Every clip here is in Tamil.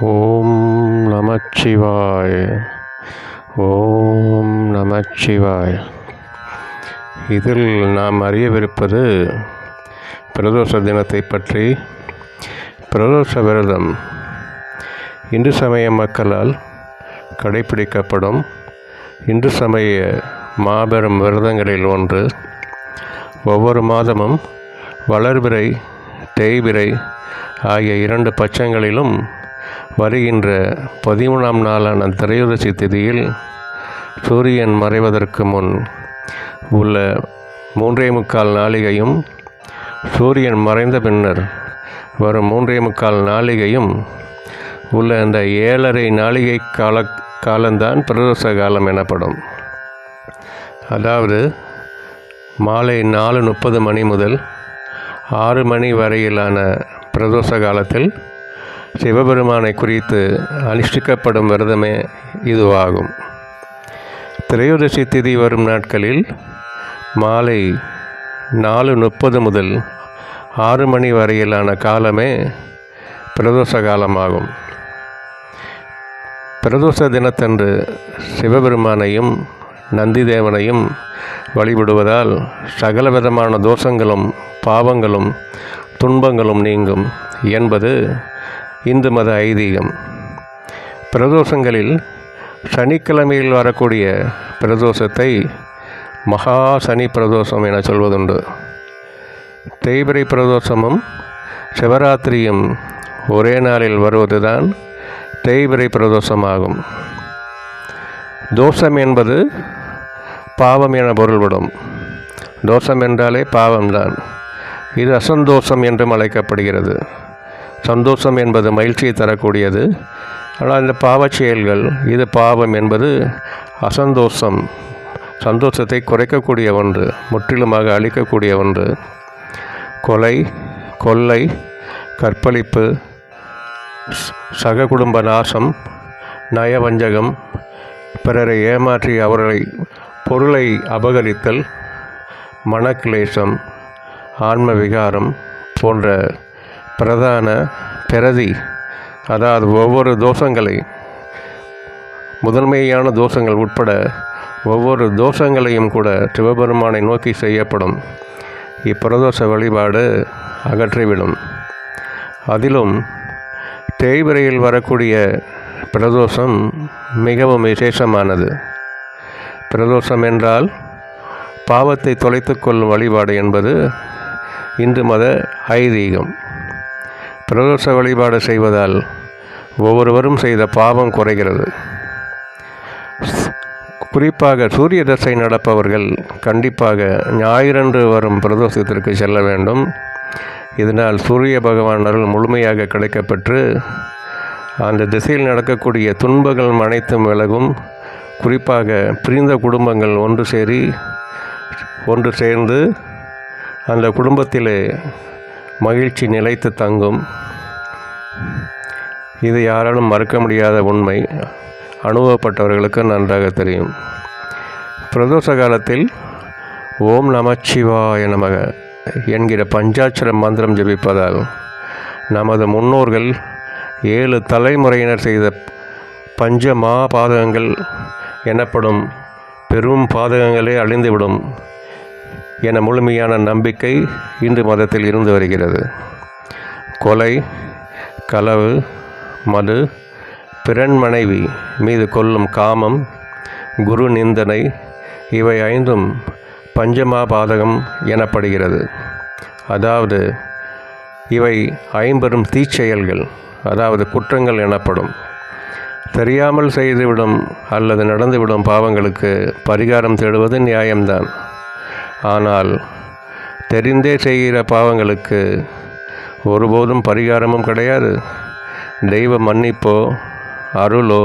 ஓம் நமச்சிவாய். ஓம் நமச்சிவாய். இதில் நாம் அறியவிருப்பது பிரதோஷ தினத்தை பற்றி பிரதோஷ விரதம். இந்து சமய மக்களால் கடைபிடிக்கப்படும் இந்து சமய மாபெரும் விரதங்களில் ஒன்று. ஒவ்வொரு மாதமும் வளர்பிறை தேய்பிறை ஆகிய இரண்டு பட்சங்களிலும் வருகின்ற பதிமூணாம் நாளான திரையுதசி திதியில் சூரியன் மறைவதற்கு முன் உள்ள மூன்றே முக்கால் நாளிகையும் சூரியன் மறைந்த பின்னர் வரும் மூன்றே முக்கால் நாளிகையும் உள்ள அந்த ஏழரை நாளிகை கால காலம்தான் பிரதோஷ காலம் எனப்படும். அதாவது மாலை நாலு முப்பது மணி முதல் ஆறு மணி வரையிலான பிரதோஷ காலத்தில் சிவபெருமானை குறித்து அனுஷ்டிக்கப்படும் விரதமே இதுவாகும். திரையோதசி திதி வரும் நாட்களில் மாலை நாலு முப்பது முதல் ஆறு மணி வரையிலான காலமே பிரதோஷ காலமாகும் பிரதோஷ தினத்தன்று சிவபெருமானையும் நந்திதேவனையும் வழிபடுவதால் சகல விதமான தோஷங்களும் பாவங்களும் துன்பங்களும் நீங்கும் என்பது இந்து மத ஐதீகம். பிரதோஷங்களில் சனிக்கிழமையில் வரக்கூடிய பிரதோஷத்தை மகா சனி பிரதோஷம் என சொல்வதுண்டு. தேய்பிரை பிரதோஷமும் சிவராத்திரியும் ஒரே நாளில் வருவதுதான் தேய்பிரை பிரதோஷமாகும். தோஷம் என்பது பாவம் என பொருள்படும். தோஷம் என்றாலே பாவம்தான். இது அசந்தோஷம் என்றும் அழைக்கப்படுகிறது. சந்தோஷம் என்பது மகிழ்ச்சியை தரக்கூடியது. ஆனால் இந்த பாவச் செயல்கள் இது பாவம் என்பது அசந்தோஷம். சந்தோஷத்தை குறைக்கக்கூடிய ஒன்று முற்றிலுமாக அழிக்கக்கூடிய ஒன்று. கொலை கொள்ளை கற்பழிப்பு சக குடும்ப நாசம் நயவஞ்சகம் பிறரை ஏமாற்றி அவர்களை பொருளை அபகரித்தல் மனக்கிளேசம் ஆன்ம விகாரம் போன்ற பிரதான பிரதி அதாவது ஒவ்வொரு தோஷங்களை முதன்மையான தோஷங்கள் உட்பட ஒவ்வொரு தோஷங்களையும் கூட சிவபெருமானை நோக்கி செய்யப்படும். இப்பிரதோஷ வழிபாடு அகற்றிவிடும். அதிலும் தேய்பிரையில் வரக்கூடிய பிரதோஷம் மிகவும் விசேஷமானது. பிரதோஷம் என்றால் பாவத்தை தொலைத்து கொள்ளும் வழிபாடு என்பது இந்து மத ஐதீகம். பிரதோஷ வழிபாடு செய்வதால் ஒவ்வொருவரும் செய்த பாவம் குறைகிறது. குறிப்பாக சூரிய தசை நடப்பவர்கள் கண்டிப்பாக ஞாயிறன்று வரும் பிரதோஷத்திற்கு செல்ல வேண்டும். இதனால் சூரிய பகவான் அருள் முழுமையாக கிடைக்கப்பெற்று அந்த திசையில் நடக்கக்கூடிய துன்பங்கள் அனைத்தும் விலகும். குறிப்பாக பிரிந்த குடும்பங்கள் ஒன்று சேரி ஒன்று சேர்ந்து அந்த குடும்பத்தில் மகிழ்ச்சி நிலைத்து தங்கும். இது யாராலும் மறுக்க முடியாத உண்மை. அனுபவப்பட்டவர்களுக்கு நன்றாக தெரியும். பிரதோஷ காலத்தில் ஓம் நமச்சிவாய நமக என்கிற பஞ்சாட்சர மந்திரம் ஜபிப்பதால் நமது முன்னோர்கள் ஏழு தலைமுறையினர் செய்த பஞ்ச மா பாதகங்கள் எனப்படும் பெரும் பாதகங்களே அழிந்துவிடும். என முழுமையான நம்பிக்கை இந்து மதத்தில் இருந்து வருகிறது. கொலை களவு மது பிறன் மனைவி மீது கொள்ளும் காமம் குரு நிந்தனை இவை ஐந்தும் பஞ்சமா பாதகம் எனப்படுகிறது. அதாவது இவை ஐம்பெரும் தீச்செயல்கள் அதாவது குற்றங்கள் எனப்படும். தெரியாமல் செய்துவிடும் அல்லது நடந்துவிடும் பாவங்களுக்கு பரிகாரம் தேடுவது நியாயம்தான். ஆனால் தெரிந்தே செய்கிற பாவங்களுக்கு ஒருபோதும் பரிகாரமும் கிடையாது. தெய்வ மன்னிப்போ அருளோ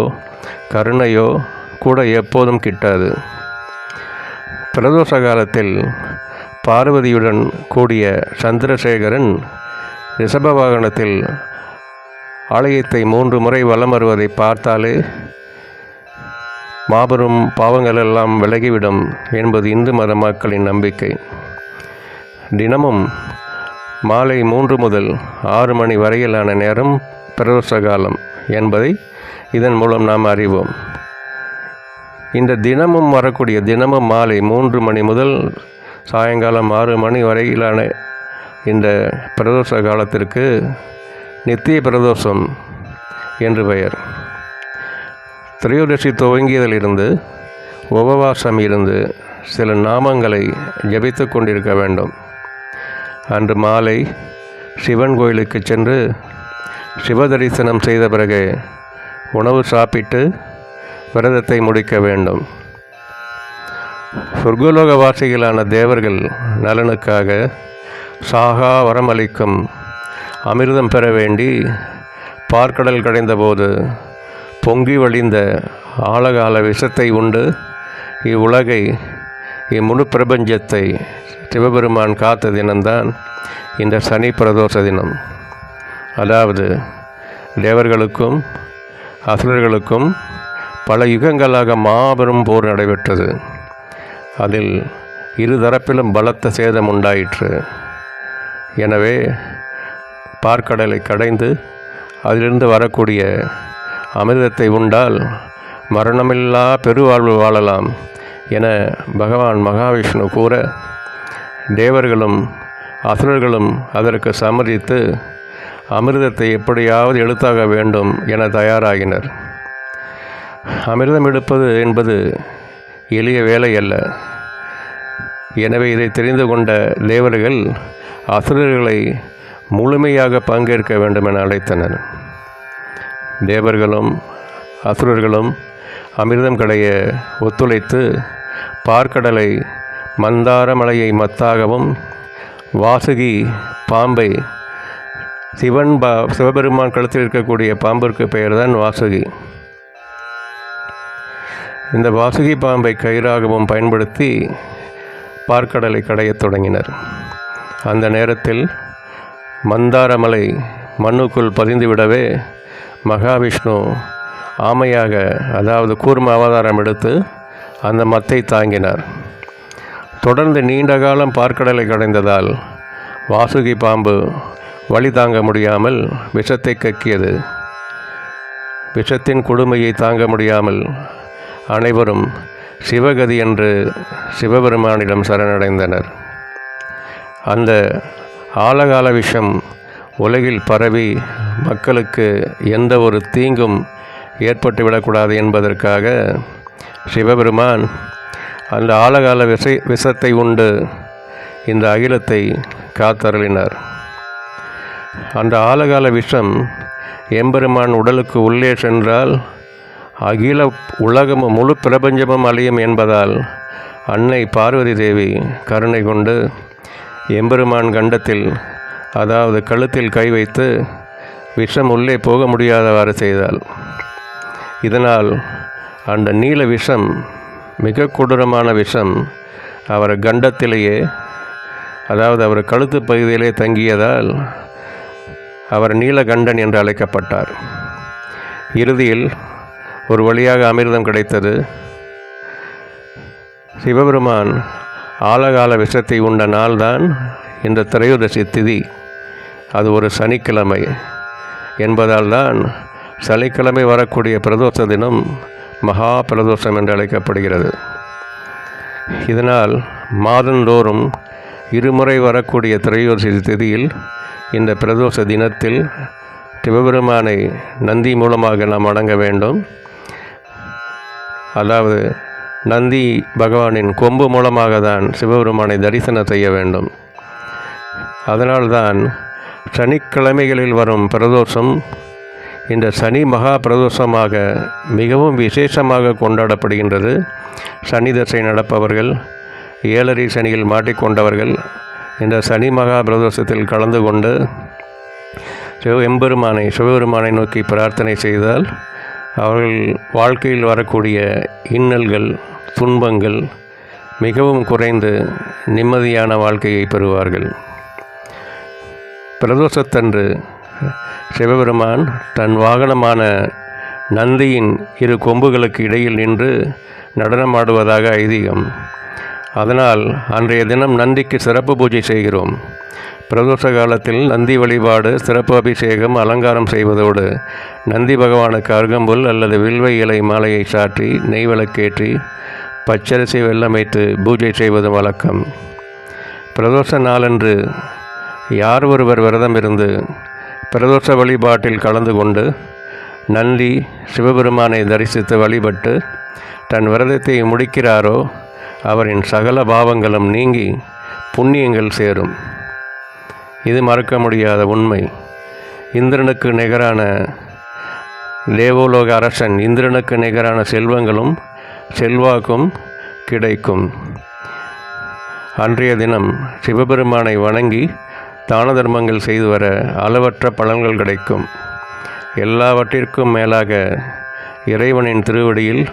கருணையோ கூட எப்போதும் கிட்டாது. பிரதோஷ காலத்தில் பார்வதியுடன் கூடிய சந்திரசேகரன் ரிஷப வாகனத்தில் ஆலயத்தை மூன்று முறை வலம் வருவதை பார்த்தாலே மாபெரும் பாவங்கள் எல்லாம் விலகிவிடும் என்பது இந்து மத மக்களின் நம்பிக்கை. தினமும் மாலை மூன்று முதல் ஆறு மணி வரையிலான நேரம் பிரதோஷ காலம் என்பதை இதன் மூலம் நாம் அறிவோம். இந்த தினமும் வரக்கூடிய தினமும் மாலை மூன்று மணி முதல் சாயங்காலம் ஆறு மணி வரையிலான இந்த பிரதோஷ காலத்திற்கு நித்திய பிரதோஷம் என்று பெயர். திரையோதசி துவங்கியதிலிருந்து உபவாசம் இருந்து சில நாமங்களை ஜபித்து கொண்டிருக்க வேண்டும். அன்று மாலை சிவன் கோயிலுக்கு சென்று சிவ தரிசனம் செய்த பிறகு உணவு சாப்பிட்டு விரதத்தை முடிக்க வேண்டும். சொர்க்கலோகவாசிகளான தேவர்கள் நலனுக்காக சாகா வரமளிக்கும் அமிர்தம் பெற வேண்டி பார்க்கடல் கடைந்தபோது பொங்கி வழிந்த ஆழகால விஷத்தை உண்டு. இவ்வுலகை இம்முழு பிரபஞ்சத்தை சிவபெருமான் காத்த தினம்தான் இந்த சனி பிரதோஷ தினம். அதாவது தேவர்களுக்கும் அசுரர்களுக்கும் பல யுகங்களாக மாபெரும் போர் நடைபெற்றது. அதில் இருதரப்பிலும் பலத்த சேதம் உண்டாயிற்று. எனவே பார்க்கடலை கடைந்து அதிலிருந்து வரக்கூடிய அமிர்தத்தை உண்டால் மரணமில்லா பெருவாழ்வு வாழலாம் என பகவான் மகாவிஷ்ணு கூற தேவர்களும் அசுரர்களும் அதற்கு சம்மதித்து அமிர்தத்தை எப்படியாவது எழுத்தாக வேண்டும் என தயாராகினர். அமிர்தம் எடுப்பது என்பது எளிய வேலை அல்ல. எனவே இதை தெரிந்து கொண்ட தேவர்கள் அசுரர்களை முழுமையாக பங்கேற்க வேண்டும் என அழைத்தனர். தேவர்களும் அசுரர்களும் அமிர்தம் கடைய ஒத்துழைத்து பார்க்கடலை மந்தார மலையை மத்தாகவும் வாசுகி பாம்பை சிவன் பா சிவபெருமான் கழுத்தில் இருக்கக்கூடிய பாம்பிற்கு பெயர்தான் வாசுகி. இந்த வாசுகி பாம்பை கயிறாகவும் பயன்படுத்தி பார்க்கடலை கடையத் தொடங்கினர். அந்த நேரத்தில் மந்தாரமலை மண்ணுக்குள் பதிந்துவிடவே மகாவிஷ்ணு ஆமையாக அதாவது கூர்ம அவதாரம் எடுத்து அந்த மத்தை தாங்கினார். தொடர்ந்து நீண்ட காலம் பார்க்கடலை கடைந்ததால் வாசுகி பாம்பு வழி தாங்க முடியாமல் விஷத்தை கக்கியது. விஷத்தின் கொடுமையை தாங்க முடியாமல் அனைவரும் சிவகதி என்று சிவபெருமானிடம் சரணடைந்தனர். அந்த ஆழகால விஷம் உலகில் பரவி மக்களுக்கு எந்த ஒரு தீங்கும் ஏற்பட்டுவிடக்கூடாது என்பதற்காக சிவபெருமான் அந்த ஆழகால விசை விஷத்தை உண்டு இந்த அகிலத்தை காத்தருளினார். அந்த ஆழகால விஷம் எம்பெருமான் உடலுக்கு உள்ளே சென்றால் அகில உலகமும் முழு பிரபஞ்சமும் அழியும் என்பதால் அன்னை பார்வதி தேவி கருணை கொண்டு எம்பெருமான் கண்டத்தில் அதாவது கழுத்தில் கை வைத்து விஷம் உள்ளே போக முடியாதவாறு செய்தாள் இதனால் அந்த நீல விஷம் மிக கொடூரமான விஷம் அவர் கண்டத்திலேயே அதாவது அவர் கழுத்து பகுதியிலே தங்கியதால் அவர் நீலகண்டன் என்று அழைக்கப்பட்டார். இறுதியில் ஒரு வழியாக அமிர்தம் கிடைத்தது. சிவபெருமான் ஆலகால விஷத்தை உண்ட நாள்தான் இந்த திரையோதசி திதி. அது ஒரு சனிக்கிழமை என்பதால் தான் சனிக்கிழமை வரக்கூடிய பிரதோஷ தினம் மகா பிரதோஷம் என்று அழைக்கப்படுகிறது. இதனால் மாதந்தோறும் இருமுறை வரக்கூடிய திரையோசி திதியில் இந்த பிரதோஷ தினத்தில் சிவபெருமானை நந்தி மூலமாக நாம் வணங்க வேண்டும். அதாவது நந்தி பகவானின் கொம்பு மூலமாக தான் சிவபெருமானை தரிசனம் செய்ய வேண்டும். அதனால்தான் சனிக்கிழமைகளில் வரும் பிரதோஷம் இந்த சனி மகா பிரதோஷமாக மிகவும் விசேஷமாக கொண்டாடப்படுகின்றது. சனி தசை நடப்பவர்கள் ஏழரை சனியில் மாட்டிக்கொண்டவர்கள் இந்த சனி மகா பிரதோஷத்தில் கலந்து கொண்டு சிவ எம்பெருமானை சிவபெருமானை நோக்கி பிரார்த்தனை செய்தால் அவர்கள் வாழ்க்கையில் வரக்கூடிய இன்னல்கள் துன்பங்கள் மிகவும் குறைந்து நிம்மதியான வாழ்க்கையை பெறுவார்கள். பிரதோஷத்தன்று சிவபெருமான் தன் வாகனமான நந்தியின் இரு கொம்புகளுக்கு இடையில் நின்று நடனமாடுவதாக ஐதீகம். அதனால் அன்றைய தினம் நந்திக்கு சிறப்பு பூஜை செய்கிறோம். பிரதோஷ காலத்தில் நந்தி வழிபாடு சிறப்பு அபிஷேகம் அலங்காரம் செய்வதோடு நந்தி பகவானுக்கு அருகம்புல் அல்லது வில்வை இலை மாலையை சாற்றி நெய் விளக்கேற்றி பச்சரிசி வெள்ளமைத்து பூஜை செய்வது வழக்கம். பிரதோஷ நாளன்று யார் ஒருவர் விரதம் இருந்து பிரதோஷ வழிபாட்டில் கலந்து கொண்டு நன்றி சிவபெருமானை தரிசித்து வழிபட்டு தன் விரதத்தை முடிக்கிறாரோ அவரின் சகல பாவங்களும் நீங்கி புண்ணியங்கள் சேரும். இது மறக்க முடியாத உண்மை. இந்திரனுக்கு நிகரான தேவோலோக அரசன் இந்திரனுக்கு நிகரான செல்வங்களும் செல்வாக்கும் கிடைக்கும். அன்றைய தினம் சிவபெருமானை வணங்கி தான தர்மங்கள் செய்து வர அளவற்ற பலன்கள் கிடைக்கும். எல்லாவற்றிற்கும் மேலாக இறைவனின் திருவடியில்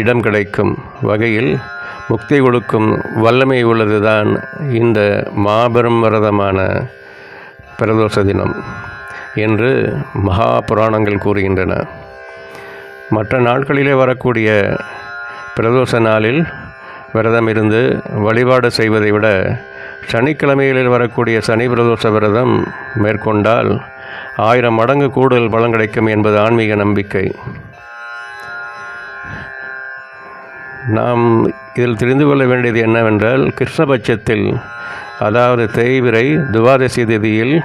இடம் கிடைக்கும் வகையில் முக்தி கொடுக்கும் வல்லமை உள்ளதுதான் இந்த மாபெரும் விரதமான பிரதோஷ தினம் என்று மகா புராணங்கள் கூறுகின்றன. மற்ற நாட்களிலே வரக்கூடிய பிரதோஷ நாளில் விரதம் இருந்து வழிபாடு செய்வதை விட சனிக்கிழமைகளில் வரக்கூடிய சனி பிரதோஷ விரதம் மேற்கொண்டால் ஆயிரம் மடங்கு கூடுதல் பலன் கிடைக்கும் என்பது ஆன்மீக நம்பிக்கை. நாம் இதில் தெரிந்து கொள்ள வேண்டியது என்னவென்றால் கிருஷ்ணபட்சத்தில் அதாவது தேய்விரை துவாதசி திதியில்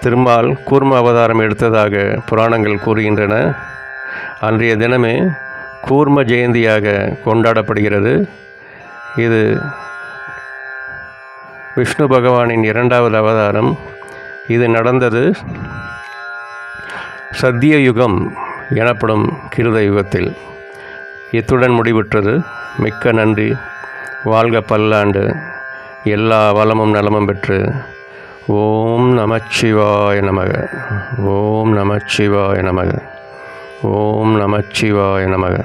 திருமால் கூர்ம அவதாரம் எடுத்ததாக புராணங்கள் கூறுகின்றன. அன்றைய தினமே கூர்ம ஜெயந்தியாக கொண்டாடப்படுகிறது. இது விஷ்ணு பகவானின் இரண்டாவது அவதாரம். இது நடந்தது சத்திய யுகம் எனப்படும் கிருத யுகத்தில் இத்துடன் முடிவுற்றது. மிக்க நன்றி. வாழ்க பல்லாண்டு. எல்லா வளமும் நலமும் பெற்று ஓம் நமச்சிவாய நமக. ஓம் நமச்சிவாய நமக. ஓம் நமச்சிவாய நமக.